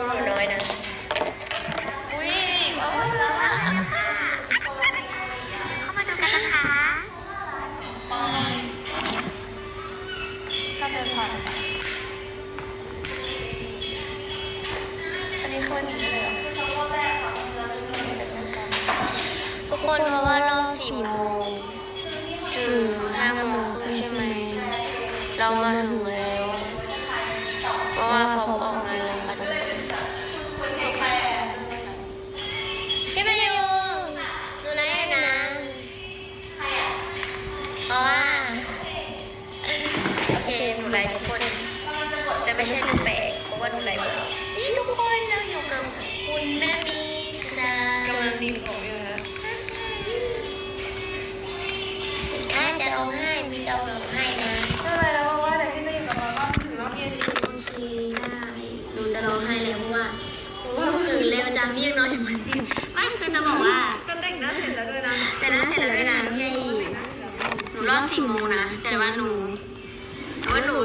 หนูน้อยนะ อุ้ยเข้ามาดูกันนะคะถ้าเดินผ่านอันนี้คือวันนี้เลยเหรอทุกคนเพราะว่ารอบสี่โมงถึงห้าโมงครึ่งใช่ไหม เรามาถึงแล้ว ไม่ใช่หนูแปลเพราะว่าหนูไลฟ์หมดนี่ทุกคนเราอยู่กับคุณแม่บีสดากำลังดีผมอยู่นะถ้าจะร้องไห้มีจะร้องไห้นะไมเป็นไรแล้วเพราะว่าแต่พี่จะอยู่กับเราก็ถึงรอบเย็นดีโอเคได้หนูจะร้องไห้เลยเพราะว่าถึงเร็วจังพี่ยังนอนอยู่บนที่ไม่คือจะบอกว่าก็แต่งหน้าเสร็จแล้วด้วยนะแต่นั้นเสร็จแล้วด้วยนะพี่หนูรอบสี่โมงนะแต่ว่าหนูแต่ว่าหนู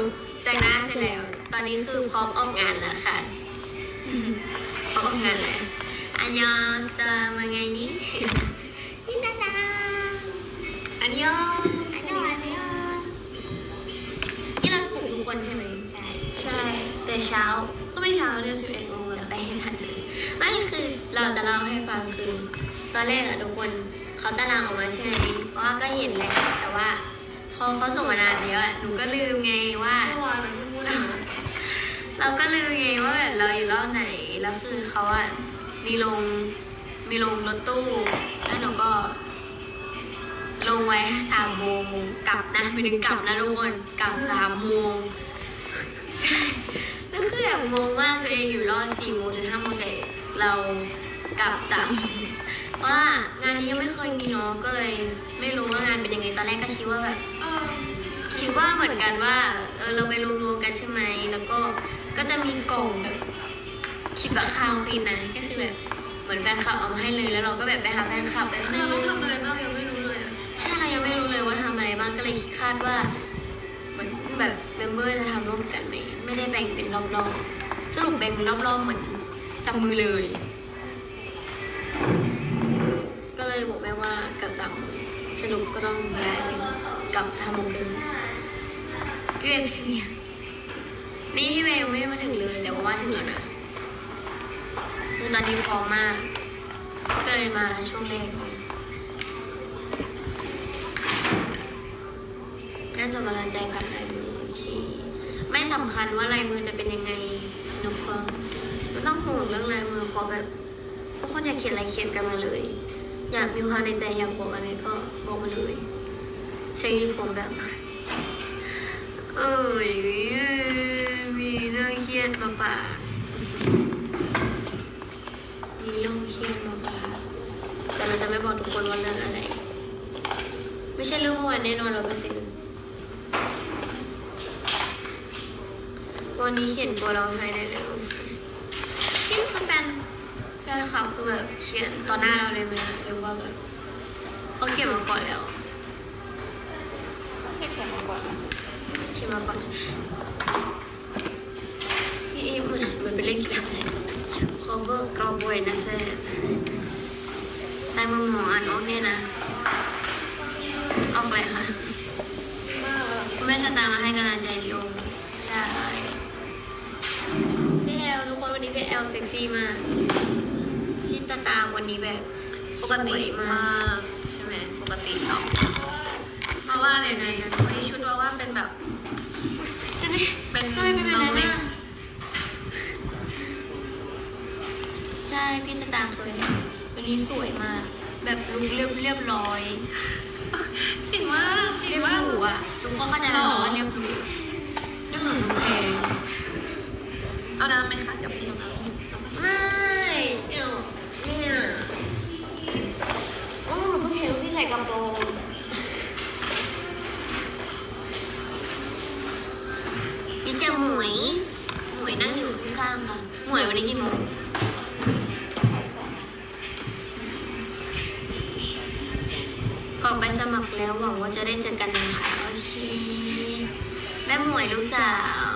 แต่งหน้าเสร็จแล้ว อนนี้คือพร้อมออกงานแล้วค่ะ พร้อมออกงานแล้วอันยองตามาไงนี่พี่สตาอันยองอันยองอันยองนี่เราปลุกทุกคนใช่ไหมใช่ ใช่ แต่เช้า ก็ไม่เช้าเนี่ยสิบเอ็ดโมงจะแล้วไปให้ทันเลยไม่คือเราจะเล่าให้ฟังคือ ตอนแรกอะทุกคนเขาตารางออกมาใช่ไหมเพราะว่าก็เห็นแหละแต่ว่าพอเขาส่งมานานแล้วอะหนูก็ลืมไงว่าเมื่อวานมัน เราก็ลืมไงว่าแบบเราอยู่รอบไหน แล้วคือเขาอะมีลงมีลงรถตู้ แล้วหนูก็ ลงไว้สามโมงกลับนะไปถึงกลับนะทุกคนกลับสามโมงใช่แล้วคือแบบงงมากตัวเองอยู่รอดสี่โมงถึงห้าโมงแต่เรากลับสามโมงเพราะว่างานนี้ยังไม่เคยมีเนาะก็เลย ไม่รู้ว่างานเป็นยังไงตอนแรกก็คิดว่าแบบคิดว่าเหมือนกันว่า เออเราไปรวมๆกันใช่ไหมแล้วก็ ก็จะมีกล่องแบบคิดว่าคาวคลีนนะก็คือแบบเหมือนแฟนคลับเอามาให้เลยแล้วเราก็แบบไปหาแฟนคลับแบบเธนึองต้องทำอะไรบ้างยังไม่รู้เลยอะใช่เรายังไม่รู้เลยว่าทำอะไรบ้างก็เลยคาดว่าเหมือนแบบเมมเบอร์จะทำร่วมกันไหมไม่ได้แบ่งเป็นรอบๆสรุปแบ่งเป็นรอบๆเหมือนจับมือเลย ก็เลยบอกแม่ว่ากับจับสรุปก็ต้องย้ายเป็นกับทำโมงเดิมพี่เวย์ไปถึงยัง นี่พี่เวย์ยังไม่มาถึงเลยแต่ว่าถึงแล้วนะคือตอนนี้พร้อมมากก็เลยมาช่วงแรกน่าจะกำลังใจผ่านลายมือที่ไม่สำคัญว่าลายมือจะเป็นยังไงนุกก็ไม่ต้องห่วงเรื่องลายมือขอแบบทุกคนอยากเขียนอะไรเขียนกันมาเลย อยากมีความในใจอยากบอกอะไรก็บอกมาเลยใช้ผมแบบ เอ้ยมีเรื่องเครียดมาฝากมีเรื่องเครียดมาฝากแต่เราจะไม่บอกทุกคนว่าเรื่องอะไร ไม่ใช่เรื่องเมื่อวานแน่นอนร้อยเปอร์เซ็นต์วันนี้เขียนตัวเราให้ได้เลยที่คือแฟนแฟนคลับคือแบบเขียนต่อหน้าเราเลยไหมหรือว่าแบบเขาเขียนมาก่อนแล้วเขียนมาก่อนเขียนมาก่อนพี่เอเหมือนเหมือนไปเล่นกีฬาเลย cover cowboy นะแซ่ แต่มือหมออันนออกเนี่ยนะออกไปค่ะแล้วคุณแม่สตางค์มาให้กำลังใจลิโอใช่พี่แอลทุกคนวันนี้พี่แอลเซ็กซี่มากชิตาตามวันนี้แบบปกติมากกใช่ไหมปกติเนาะเพราะว่าอะไรไงวันนี้ชุดว่าว่าเป็นแบบ ใช่ไหม เป็น ทำไมเป็นแบบนั้น น้องเล็ก อะใช่พี่สตางค์เคยวันนี้สวยมาก แบบลุค เรียบเรียบร้อย เก่งมากเก่เรียงบมาก หรูอะทุกคนเข้าใจไหมว่ จะได้เจอกันนะคะโอเค แม่หมวยลูกสาว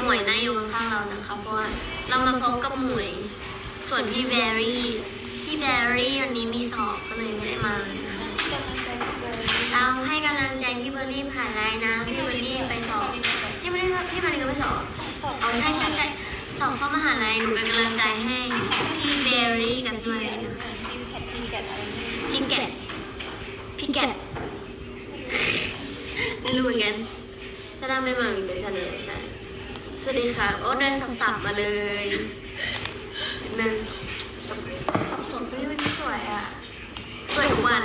หมวยนั่งอยู่ข้างๆเรานะคะ เพราะว่าเรามาพบกับหมวย ส่วนพี่แบรี่ พี่แบรี่วันนี้มีสอบก็เลยไม่ได้มานะคะเราให้กำลังใจพี่เบอร์รี่ผ่านไลน์นะ พี่เบอร์รี่ไปสอบ พี่ไม่ได้พี่มารีก็ไปสอบเอาใช่ใช่ใช่สอบเข้ามหาลัยหนูเป็นกำลังใจให้พี่แบอร์รี่กับพี่มารีนะคะพี่แกะ แกะไม่รู้เหมือนกันถ้าได้ไม่มามีเป็นคะแนนใช่ สวัสดีค่ะ โอ้เดินสับๆมาเลยหนึ่งสับสับสนเฮ้ยวันนี้สวยอะ สวยทุกวัน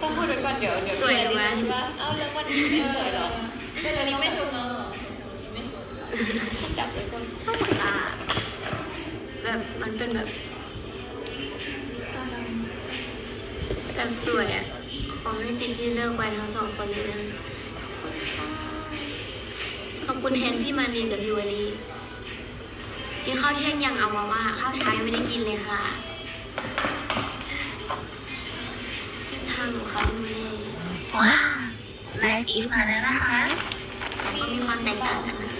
ต้องพูดไว้ก่อนเดี๋ยวเดี๋ยวสวยดูไหมคิดว่าเอ้าแล้ววันนี้ไม่สวยเหรอเป็นอันนี้ไม่ถูกแล้วหรอจับไว้ก่อนชอบปากกาแบบมันเป็นแบบ แบบสวยอะ ขอให้ติดที่เลิกไปทั้งสองคนเลยนะ ขอบคุณแทนพี่มารินกับพี่วลีกินข้าวเที่ยงยังเอามาว่าข้าวเช้ายังไม่ได้กินเลยค่ะเส้นทางของเขาไม่ได้ว้าวไลฟ์อีฟมาแล้วนะคะก็มีความแตกต่างกันนะ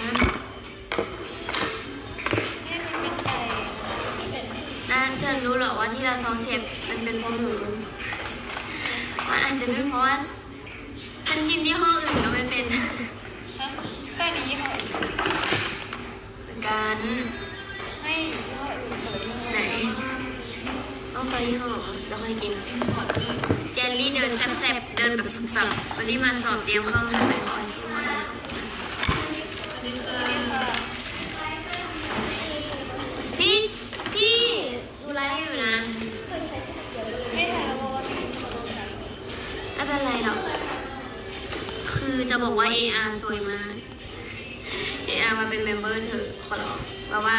น่าจะรู้หรอกว่าที่เราท้องเสียมันเป็นเพราะหมู มันอาจจะเป็นเพราะว่าฉันกินยี่ห้ออื่นก็ไม่เป็นฮะแค่นี้ยี่ห้อเหมือนกันให้ยี่ห้ออื่นเปิดยี่ห้อไหนต้องไปยี่ห้อแล้วค่อยกิน เจลลี่เดินแซ่บๆเดินแบบสับๆวันนี้มาสอบเตรียมเข้ามหาลัยก่อน ว่า AR สวยมาก AR มาเป็นเมมเบอร์เถอะขอร้องเพราะว่า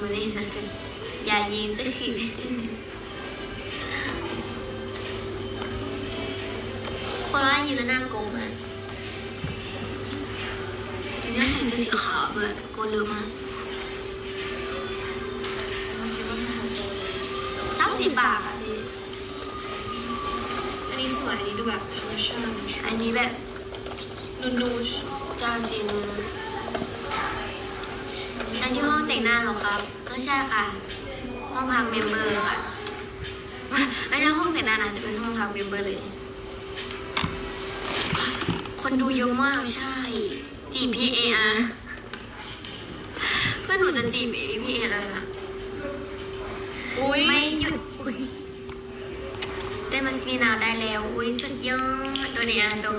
วันนี้นะอย่ายิงจะขีดคนว่ายืนแล้วหน้าโกงมากนี่ใส่เสื้อสีขาวด้วยโกนเร็วมากคิดว่ามันสวยชอบสีปากอะพี่อันนี้สวย อันนี้ดูแบบธรรมชาติอันนี้แบบ นูนูชจาจินอันนี้ห้องแต่งหน้าเหรอครับก็ใช่ค่ะ ห้องพักเมมเบอร์ค่ะไม่ใช่ห้องแต่งหน้านะจะเป็นห้องพักเมมเบอร์เลย คนดูเยอะมากใช่ จีบพี่เออาเพื่อนหนูจะจีบพี่เอแล้วนะอุ้ยไม่หยุดอุ๊ยเต้นมาซีนาวได้แล้ว อุ้ยสุดยอดตัวเนี้ยตัว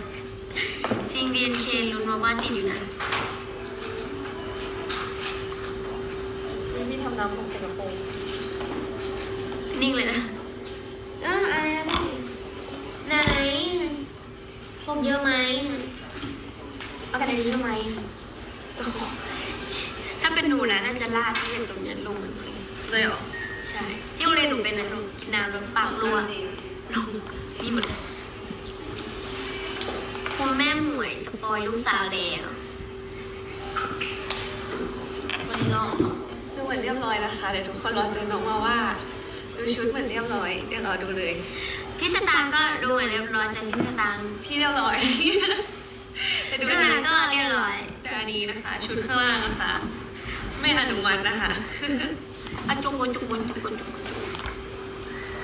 ซิงเบียนเคลุ้นมาว่าติดอยู่นะพี่ทำน้ำผมใส่กระโปรงนิ่งเลยนะ เอออะไรนะพี่ไหนผมเยอะไหมเอากระดาษเยอะไหมโอ้โหถ้าเป็นหนูนะน่าจะลาดที่เป็นตรงเนี้ยลงมันเลยเลยเหรอใช่ ที่โรงเรียนหนูเป็นนะหนูกินน้ำแล้วปากรัวลงนี่หมดเลยคุณแม่หม วยสปอยลูกสาวแล้ววันนี้ก็ดูเหมือนเรียบร้อยนะคะเดี๋ยวทุกคนรอเจอน้องมาว่าดูชุดเหมือนเรียบร้อยเดี๋ยวรอดูเลย พี่สตางค์ก็ดูเหมือนเรียบร้อยแต่พี่สตางค์พี่เรียบร้อยแต่ดูพี่สนะตางค์ก็เรียบร้อยแต่อันนี้นะคะ ชุดข้างล่างนะคะ ไม่อนุมัตินะคะอะจุกวนจุกวนจุกวนจุกวน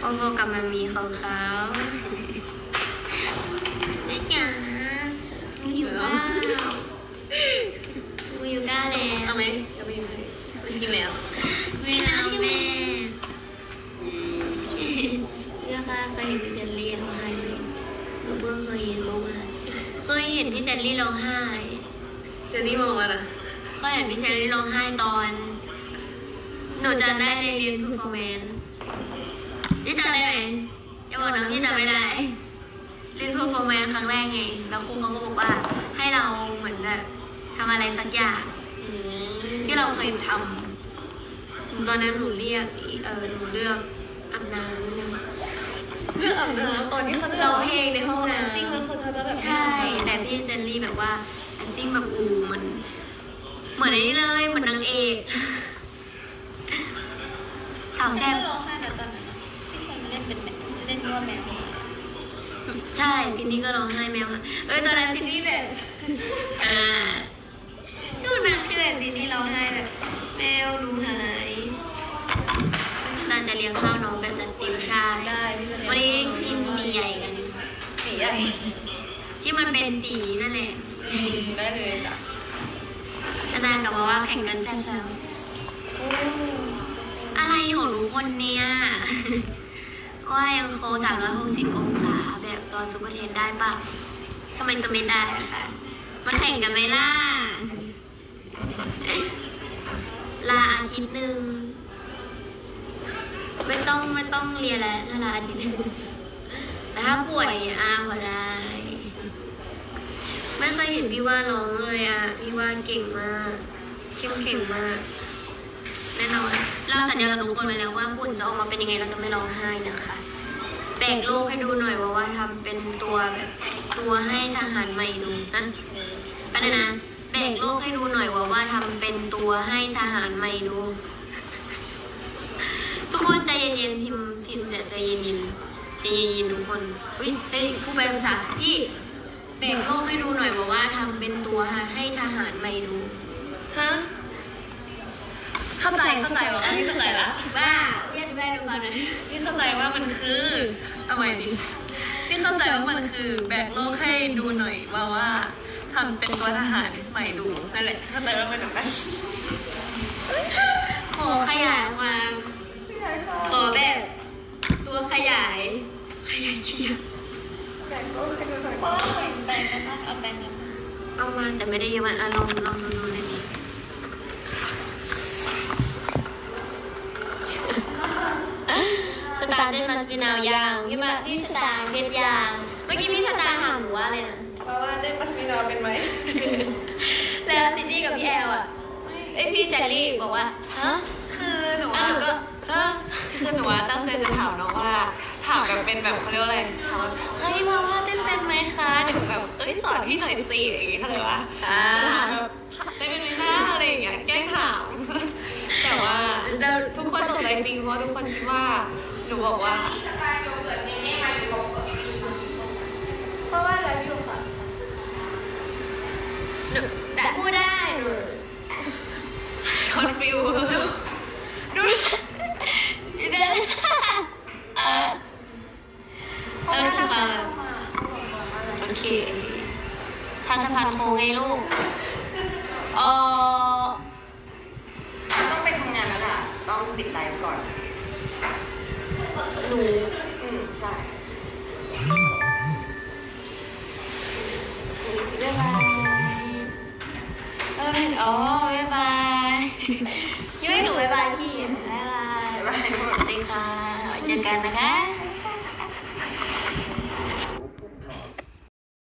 พอๆกับมันมีขาวๆแม่จ๋าหนูอยู่ก้าวหนูอยู่ก้าวแล้วเอาไหมจะไม่ไม่ไม่กินแล้วไม่เอาแม่เรื่องค่ะเคยเห็นพี่เจนลี่ร้องไห้ไหมหนูเพิ่งเคยเห็นเมื่อวานเคยเห็นพี่เจนลี่ร้องไห้เจนนี่มองแล้วนะเคยเห็นพี่เจนลี่ร้องไห้ตอน หนูจะได้เรียนเพอร์ฟอร์แมนซ์พี่จำได้ไหมจะบอกนะพี่จำไม่ได้เรียนเพอร์ฟอร์แมนซ์ครั้งแรกไง แล้วครูเขาก็บอกว่า ให้เราเหมือนแบบทำอะไรสักอย่างอืมที่เราเคยทำตอนนั้นหนูเรียกเออหนูเลือกอาบน้ำนิดนึงเลือกอาบน้ำตอนที่เขาจะร้องเพลงในห้องน้ำติ้งแล้วเขาจะแบบใช่ แต่พี่เจนลี่แบบว่า acting แบบอูเหมือนเหมือนไอ้นี่เลยเหมือนนางเอกสาวแซ่บร้องไห้นะตอนนั้นที่ฉันเล่นเป็นแมวเล่นว่าแมว ใช่ทีนี้ก็ร้องไห้แมวค่ะเออตอนนั้นทีนี้แบบอ่าชื่อนางชื่ออะไรทีร้องไห้แบบ แมวหนูหายพี่ตาจะเลี้ยงข้าวน้องแบบจัดเต็มชาติได้พี่จะเลี้ยงวันนี้กินหมีใหญ่กันสีใหญ่ที่มันเป็นตีนั่นแหละอืมได้เลยจ้ะอาจารย์กับบอกว่าแข่งกันแซ่บแล้วอู้อะไรของทุกคนเนี่ย ว่ายังโคสามร้อยหกสิบองศาแบบตอนซูเปอร์เทนได้ปะทำไมจะไม่ได้อะคะมันแข่งกันไหมล่ะ ลาอาทิตย์หนึ่ง ไม่ต้องไม่ต้องเรียนแล้วถ้าลาอาทิตย์หนึ่งแต่ถ้าป่วยอาวพอได้ไม่เคยเห็นพี่ว่าร้องเลยอะ พี่ว่าเก่งมาก เข้มแข็งมาก แน่นอน เราสัญญากับทุกคนไว้แล้วว่าผลจะออกมาเป็นยังไงเราจะไม่ร้องไห้นะคะ แบกโลกให้ดูหน่อยว่าว่าทำเป็นตัวแบบตัวให้ทหารใหม่ดูนะไปเลยนะแบกโลกให้ดูหน่อยว่าว่าทำเป็นตัวให้ทหารใหม่ดู ทุกคนใจเย็นๆพิมพิมเนี่ยใจเย็นๆใจเย็นๆทุกคนอุ้ยเฮ้ผู้แปลภาษาพี่แบกโลกให้ดูหน่อยว่าว่าทำเป็นตัวให้ทหารใหม่ดูฮะ เข้าใจเข้าใจว่าพี่เข้าใจละบ้าเรียกแม่ดูก่อนหน่อยพี่เข้าใจว่ามันคือทำไมดิพี่เข้าใจว่ามันคือแบกโลกให้ดูหน่อยว่าว่าทำเป็นตัวทหารใหม่ดูนั่นแหละเข้าใจว่าเป็นแบบนั้นขอขยายความขอแบบตัวขยาย ขยายเชียร์แบ่งกันปะเอาแบ่งกันปะเอามาแต่ไม่ได้เยอะมากอะลองลองลอง ร์เดนมัสปินาวยางพี่มาพี่สตาร์เก็ตยาง เมื่อกี้พี่สตาร์ถามหนูว่าอะไรนะเพราะว่าเต้นมัสมินอเป็นไหมแล้วซินดี้กับพี่แอลอะเอ้ยพี่แจลลี่บอกว่าฮะคือหนูอะว่าหนูก็ฮะคือหนูว่าตั้งใจจะถามน้องว่าถามแบบเป็นแบบเขาเรียกว่าอะไรถามว่าเฮ้ยมาว่าเต้นเป็นไหมคะหนูแบบเอ้ยสอนพี่หน่อยสิอย่างงี้เข้าใจปะอ่าถามแบบเต้นเป็นไหมนะอะไรอย่างเงี้ยแกล้งถามแต่ว่าเราทุกคนสนใจจริงเพราะทุกคนคิดว่า หนูบอกว่า เพราะว่าอะไรพี่ลูกค่ะหนูแต่พูดได้หนูช็อตฟิวดูดูเดินเออเรารู้สึกว่าแบบโอเคทางสะพานโค้งไงลูกเออต้องไปทำงานแล้วล่ะ ต้องติดไลฟ์ก่อน หนูอืมใช่บ๊ายบายเอ้ยอ๋อบ๊ายบายคิดว่าหนูบ๊ายบายพี่บ๊ายบายบ๊ายบายสวัสดีค่ะเจอกันนะคะ